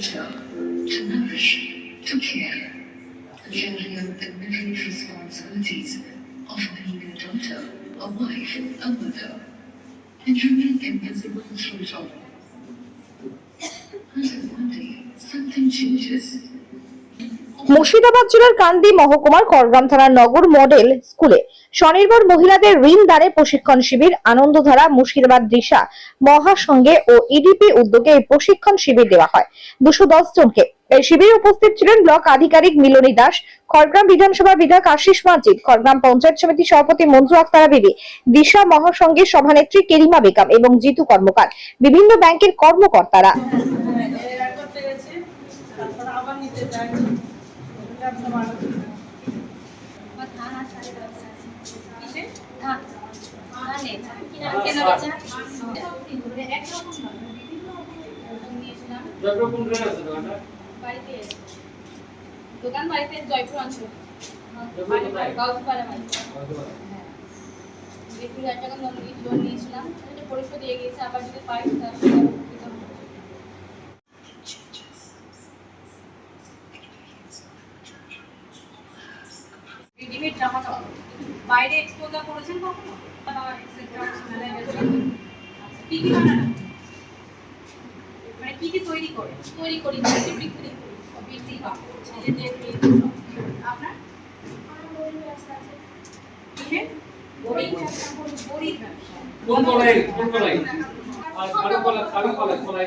nurture, to nourish, to care. Gently committed responsibilities of being a daughter, a wife, a mother, and remain invisible through it all. Until one day, something changes. Murshidabad জেলার কান্দি মহকুমার করগ্রাম থানার নগর model স্কুলে স্বনির্ভর মহিলাদের ঋণ দানে প্রশিক্ষণ শিবির, আনন্দধারা, মুর্শিদাবাদ দিশা, মহাসংঘে ও ইডিপি উদ্যোগে এই প্রশিক্ষণ শিবির দেওয়া হয়। দুশো দশ জনকে। এই শিবিরে উপস্থিত ছিলেন ব্লক আধিকারিক মিলনী দাস খড়গ্রাম বিধানসভা বিধায়ক আশিস মার্জিত খড়গ্রাম পঞ্চায়েত সমিতি সভাপতি মঞ্জু আক্তারা বিবি, দিশা মহাসংঘের সভানেত্রী কেরিমা বেগম এবং জিতু কর্মকার, বিভিন্ন ব্যাংকের কর্মকর্তারা। দোকান বাড়িতে জয়পুর অঞ্চল কুড়ি হাজার টাকা লোন নিয়েছিলাম পরিশোধ দিয়ে গিয়েছে আবার যদি পাই, তাহলে উপকৃত হব। রেডিমেড বাইরে এক্সপোজার করেছেন কখনো মানে কি কি বানানো মানে কি কি তৈরি করে তৈরি করি বিক্রি বিক্রি। আপনার বড়ির ব্যবসা কোন কলাই কোন কলাই আর কলাই কলাই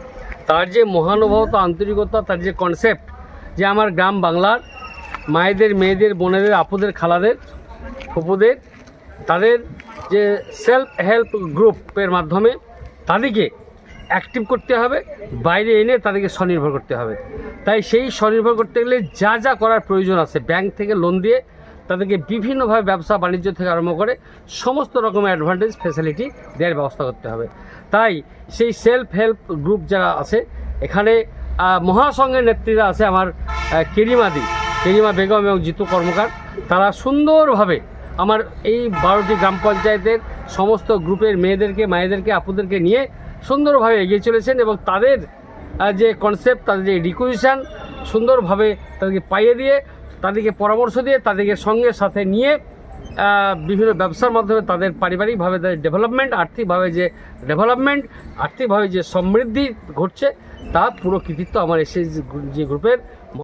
তার যে মহানুভবতা, আন্তরিকতা, তার যে কনসেপ্ট যে আমার গ্রাম বাংলার মায়েদের, মেয়েদের, বোনেদের, আপুদের, খালাদের ফুপুদের তাদের যে সেলফ হেল্প গ্রুপের মাধ্যমে তাদেরকে অ্যাক্টিভ করতে হবে, বাইরে এনে তাদেরকে স্বনির্ভর করতে হবে। তাই সেই স্বনির্ভর করতে গেলে যা যা করার প্রয়োজন আছে ব্যাংক থেকে লোন দিয়ে তাদেরকে বিভিন্নভাবে ব্যবসা বাণিজ্য থেকে আরম্ভ করে সমস্ত রকমের অ্যাডভান্টেজ ফেসিলিটি দেওয়ার ব্যবস্থা করতে হবে। তাই সেই সেলফ হেল্প গ্রুপ যারা আছে, এখানে মহাসংঘের নেত্রীরা আছে আমার কেরিমাদি কেরিমা বেগম এবং জিতু কর্মকার। তারা সুন্দরভাবে আমার এই বারোটি গ্রাম পঞ্চায়েতের সমস্ত গ্রুপের মেয়েদেরকে, মায়েদেরকে, আপুদেরকে নিয়ে সুন্দরভাবে এগিয়ে চলেছেন এবং তাদের যে কনসেপ্ট তাদের যে রিকুইজিশন সুন্দরভাবে তাদেরকে পাইয়ে দিয়ে তাদেরকে পরামর্শ দিয়ে, তাদেরকে সঙ্গে সাথে নিয়ে বিভিন্ন ব্যবসার মাধ্যমে তাদের পারিবারিকভাবে তাদের ডেভেলপমেন্ট, আর্থিকভাবে যে ডেভেলপমেন্ট, আর্থিকভাবে যে সমৃদ্ধি ঘটছে, তা পুরো কৃতিত্ব আমার এসএসজি যে গ্রুপের